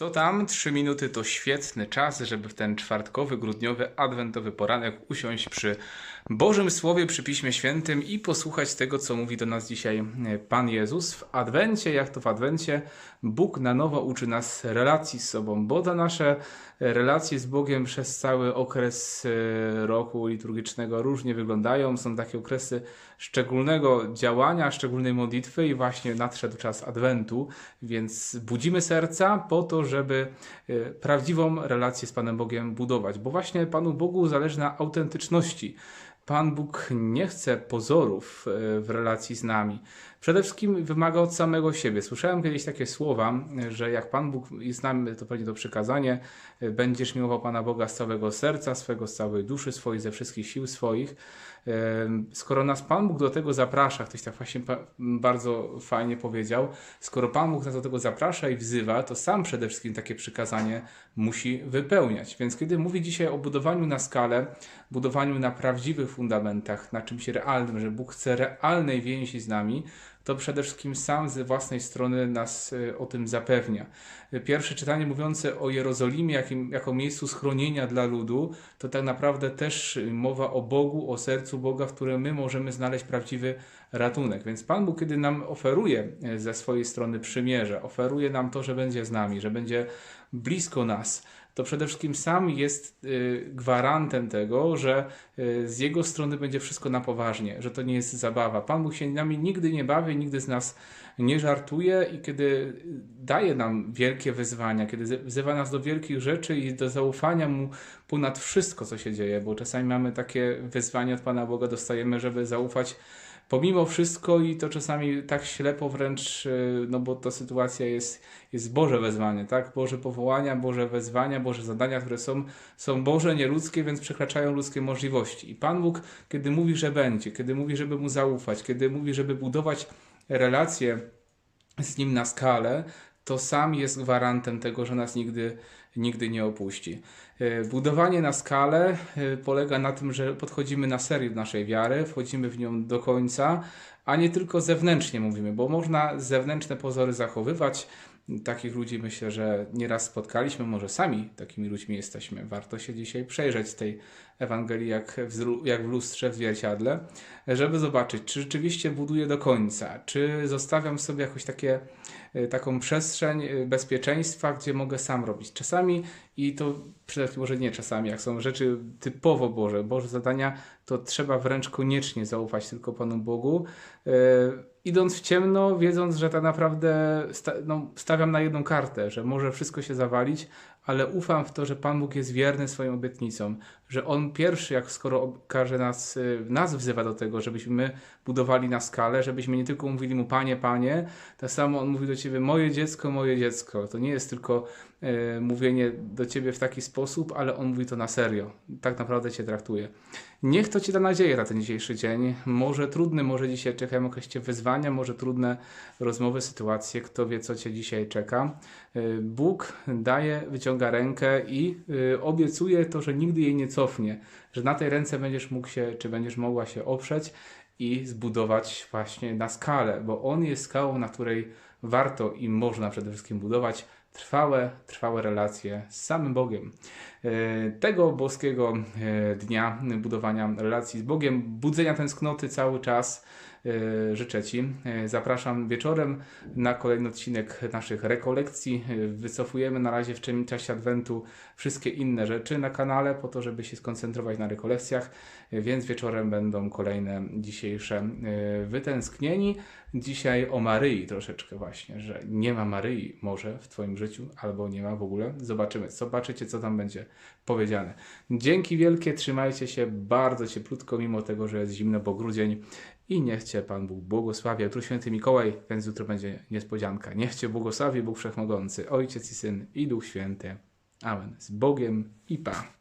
Co tam? Trzy minuty to świetny czas, żeby w ten czwartkowy, grudniowy, adwentowy poranek usiąść przy Bożym Słowie, przy Piśmie Świętym i posłuchać tego, co mówi do nas dzisiaj e, Pan Jezus. W Adwencie, jak to w Adwencie, Bóg na nowo uczy nas relacji z sobą, bo te nasze relacje z Bogiem przez cały okres e, roku liturgicznego różnie wyglądają. Są takie okresy szczególnego działania, szczególnej modlitwy i właśnie nadszedł czas Adwentu, więc budzimy serca po to, żeby e, prawdziwą relację z Panem Bogiem budować, bo właśnie Panu Bogu zależy na autentyczności. Pan Bóg nie chce pozorów e, w relacji z nami. Przede wszystkim wymaga od samego siebie. Słyszałem kiedyś takie słowa, że jak Pan Bóg i znamy to pewnie to przykazanie, e, będziesz miłował Pana Boga z całego serca, swego, z całej duszy swojej, ze wszystkich sił swoich. E, skoro nas Pan Bóg do tego zaprasza, ktoś tak właśnie bardzo fajnie powiedział, skoro Pan Bóg nas do tego zaprasza i wzywa, to sam przede wszystkim takie przykazanie musi wypełniać. Więc kiedy mówi dzisiaj o budowaniu na skalę, budowaniu na prawdziwych fundamentach, na czymś realnym, że Bóg chce realnej więzi z nami, to przede wszystkim sam ze własnej strony nas e, o tym zapewnia. Pierwsze czytanie mówiące o Jerozolimie jakim, jako miejscu schronienia dla ludu, to tak naprawdę też mowa o Bogu, o sercu Boga, w którym my możemy znaleźć prawdziwy ratunek. Więc Pan Bóg, kiedy nam oferuje e, ze swojej strony przymierze, oferuje nam to, że będzie z nami, że będzie blisko nas, to przede wszystkim sam jest y, gwarantem tego, że y, z jego strony będzie wszystko na poważnie, że to nie jest zabawa. Pan Bóg się nami nigdy nie bawi, nigdy z nas nie żartuje i kiedy daje nam wielkie wyzwania, kiedy wzywa nas do wielkich rzeczy i do zaufania mu ponad wszystko, co się dzieje, bo czasami mamy takie wyzwania od Pana Boga, dostajemy, żeby zaufać pomimo wszystko i to czasami tak ślepo wręcz, y, no bo ta sytuacja jest, jest Boże wezwanie, tak? Boże powołania, Boże wezwania, Boże zadania, które są, są Boże, nieludzkie, więc przekraczają ludzkie możliwości. I Pan Bóg, kiedy mówi, że będzie, kiedy mówi, żeby Mu zaufać, kiedy mówi, żeby budować relacje z Nim na skalę, to sam jest gwarantem tego, że nas nigdy, nigdy nie opuści. E, budowanie na skalę e, polega na tym, że podchodzimy na serio naszej wiary, wchodzimy w nią do końca, a nie tylko zewnętrznie mówimy, bo można zewnętrzne pozory zachowywać, Takich ludzi myślę, że nieraz spotkaliśmy, może sami takimi ludźmi jesteśmy. Warto się dzisiaj przejrzeć z tej Ewangelii jak w, jak w lustrze, w zwierciadle, żeby zobaczyć, czy rzeczywiście buduję do końca, czy zostawiam sobie jakoś takie, e, taką przestrzeń e, bezpieczeństwa, gdzie mogę sam robić. Czasami, i to może nie czasami, jak są rzeczy typowo Boże, Boże zadania, to trzeba wręcz koniecznie zaufać tylko Panu Bogu. Yy, idąc w ciemno, wiedząc, że tak naprawdę sta no, stawiam na jedną kartę, że może wszystko się zawalić, ale ufam w to, że Pan Bóg jest wierny swoim obietnicom, że On pierwszy, jak skoro każe nas, y, nas wzywa do tego, żebyśmy budowali na skalę, żebyśmy nie tylko mówili Mu Panie, Panie, tak samo On mówi do Ciebie moje dziecko, moje dziecko. To nie jest tylko y, mówienie do Ciebie w taki sposób, ale On mówi to na serio. Tak naprawdę Cię traktuje. Niech to Ci da nadzieję na ten dzisiejszy dzień. Może trudny, może dzisiaj czekają jakieś wyzwania, może trudne rozmowy, sytuacje. Kto wie, co Cię dzisiaj czeka. Y, Bóg daje, wyciąga rękę i y, obiecuje to, że nigdy jej nie cofnie, że na tej ręce będziesz mógł się, czy będziesz mogła się oprzeć i zbudować właśnie na skalę, bo On jest skałą, na której warto i można przede wszystkim budować trwałe, trwałe relacje z samym Bogiem. Y, tego boskiego dnia budowania relacji z Bogiem, budzenia tęsknoty cały czas, E, życzę Ci. E, zapraszam wieczorem na kolejny odcinek naszych rekolekcji. E, wycofujemy na razie w czasie Adwentu wszystkie inne rzeczy na kanale, po to, żeby się skoncentrować na rekolekcjach, więc wieczorem będą kolejne dzisiejsze wytęsknieni. Dzisiaj o Maryi troszeczkę właśnie, że nie ma Maryi może w Twoim życiu, albo nie ma w ogóle. Zobaczymy. Zobaczycie, co tam będzie powiedziane. Dzięki wielkie, trzymajcie się bardzo cieplutko, mimo tego, że jest zimno, bo grudzień i niech Cię Pan Bóg błogosławi. Jutro święty Mikołaj, więc jutro będzie niespodzianka. Niech Cię błogosławi Bóg Wszechmogący, Ojciec i Syn i Duch Święty. Amen. Z Bogiem i Pa.